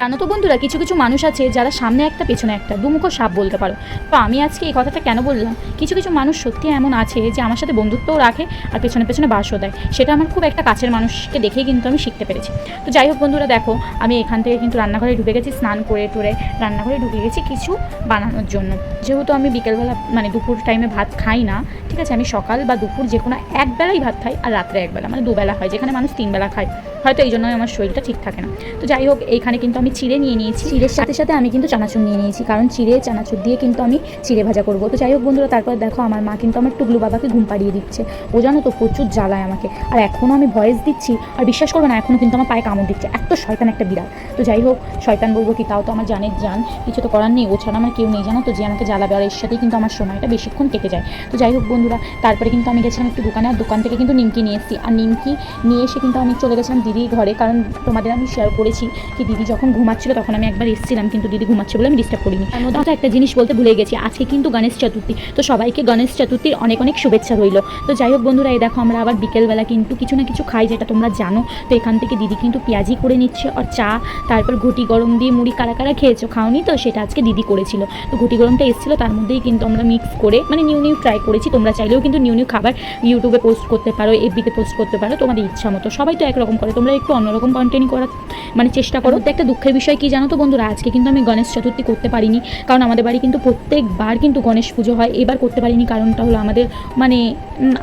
জানো তো বন্ধুরা, কিছু কিছু মানুষ আছে যারা সামনে একটা, পেছনে একটা, দুমুখো সাপ বলতে পারো। তো আমি আজকে এই কথাটা কেন বললাম? কিছু কিছু মানুষ সত্যি এমন আছে যে আমার সাথে বন্ধুত্বও রাখে আর পেছনে পেছনে বাসও দেয়। সেটা আমার খুব একটা কাছের মানুষকে দেখেই কিন্তু আমি শিখতে পেরেছি। তো যাই হোক বন্ধুরা, দেখো, আমি এখান থেকে কিন্তু রান্নাঘরে ঢুকে গেছি, স্নান করে টুরে রান্নাঘরে ঢুকে গেছি কিছু বানানোর জন্য। যেহেতু আমি বিকেলবেলা মানে দুপুর টাইমে ভাত খাই না আছে, আমি সকাল বা দুপুর যে কোনো একবেলাই ভাত খাই আর রাত্রে একবেলা মানে দুবেলা হয়, যেখানে মানুষ তিনবেলা খায়। হয়তো এই জন্যই আমার শরীরটা ঠিক থাকে না। তো যাই হোক, এইখানে কিন্তু আমি চিড়ে নিয়ে নিয়েছি। চিড়ের সাথে সাথে আমি কিন্তু চানাচুর নিয়ে নিয়েছি, কারণ চিড়ে, চানাচুর দিয়ে কিন্তু আমি চিড়ে ভাজা করব। তো যাই হোক বন্ধুরা, তারপর দেখো আমার মা কিন্তু আমার টুকলু বাবাকে ঘুম পাড়িয়ে দিচ্ছে। ও জানো তো প্রচুর জ্বালায় আমাকে। আর এখনও আমি ভয়েস দিচ্ছি, আর বিশ্বাস করবে না এখনও কিন্তু আমার পায়ে কামড় দিচ্ছে। এত শয়তান একটা বিড়াল। তো যাই হোক, শয়তান বলব কি, তাও তো আমার জানের জান। কিছু তো করার নেই, ও ছাড়া আমার কেউ নেই, জানো তো, যে আমাকে জ্বালাবে। আর এর সাথেই কিন্তু আমার সময়টা বেশিক্ষণ কেটে যায়। তো যাই হোক বন্ধুরা তারপরে কিন্তু আমি গেছিলাম একটু দোকানে আর দোকান থেকে কিন্তু নিমকি নিয়ে এসেছি। আর নিমকি নিয়ে এসে কিন্তু আমি চলে গেছিলাম দিদির ঘরে কারণ তোমাদের আমি শেয়ার করেছি কি দিদি যখন ঘুমাচ্ছিল তখন আমি একবার এসেছিলাম কিন্তু দিদি ঘুমাচ্ছে বলে আমি ডিস্টার্ব করিনি। তার মধ্যে একটা জিনিস বলতে ভুলে গেছি আজকে কিন্তু গণেশ চতুর্থী। তো সবাইকে গণেশ চতুর্থীর অনেক অনেক শুভেচ্ছা রইল। তো যাই হোক বন্ধুরা এই দেখো আমরা আবার বিকেলবেলা কিন্তু কিছু না কিছু খাই যেটা তোমরা জানো। তো এখান থেকে দিদি কিন্তু পেঁয়াজি করে নিচ্ছে আর চা তারপর ঘুটি গরম দিয়ে মুড়ি কারা কারা খেয়েছো খাওনি তো সেটা আজকে দিদি করেছিল। তো ঘুটি গরমটা এসেছিল তার মধ্যেই কিন্তু আমরা মিক্স করে মানে নিউ নিউ ট্রাই করেছি তোমরা চাইলেও কিন্তু নিউ নিউ খাবার ইউটিউবে পোস্ট করতে পারো এফবিতে পোস্ট করতে পারো তোমাদের ইচ্ছা মতো। সবাই তো একরকম করে তোমরা একটু অন্যরকম কন্টেন্ট করার মানে চেষ্টা করো। তো একটা দুঃখের বিষয় কি জানো তো বন্ধুরা? আজকে কিন্তু আমি গণেশ চতুর্থী করতে পারিনি কারণ আমাদের বাড়ি কিন্তু প্রত্যেকবার কিন্তু গণেশ পুজো হয়। এবার করতে পারিনি কারণটা হলো আমাদের মানে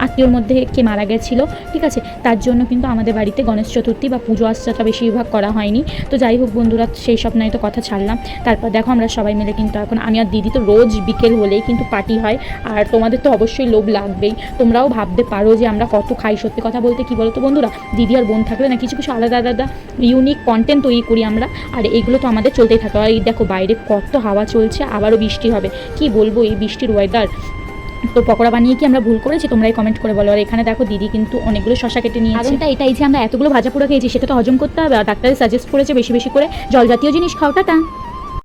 আত্মীয়র মধ্যে কে মারা গেছিল ঠিক আছে? তার জন্য কিন্তু আমাদের বাড়িতে গণেশ চতুর্থী বা পুজো আশ্চাটা বেশিরভাগ করা হয়নি। তো যাই হোক বন্ধুরা সেই সব নয় তো কথা ছাড়লাম। তারপর দেখো আমরা সবাই মিলে কিন্তু এখন আমি আর দিদি তো রোজ বিকেল হলেই কিন্তু পার্টি হয়। আর তোমাদের তো অবশ্যই লোভ লাগবেই। তোমরাও ভাবতে পারো যে আমরা কত খাই। সত্যি কথা বলতে কি বলতো বন্ধুরা? দিদি আর বোন থাকলে না কিছু কিছু আলাদা আলাদা ইউনিক কন্টেন্ট তৈরি করি আমরা। আর এগুলো তো আমাদের চলতেই থাকে। আর এই দেখো, বাইরে কত হাওয়া চলছে, আবারও বৃষ্টি হবে। কি বলব এই বৃষ্টির ওয়েদার তো পকোড়া বানিয়ে কি আমরা ভুল করেছি? তোমরাই কমেন্ট করে বলো। আর এখানে দেখো, দিদি কিন্তু অনেকগুলো শশা কেটে নিয়ে কারণটা এটাই যে আমরা এতগুলো ভাজা পোড়া খেয়েছি, সেটা তো হজম করতে হবে। আর ডাক্তারে সাজেস্ট করেছে বেশি বেশি করে। জল জাতীয় জিনিস খাও টাটা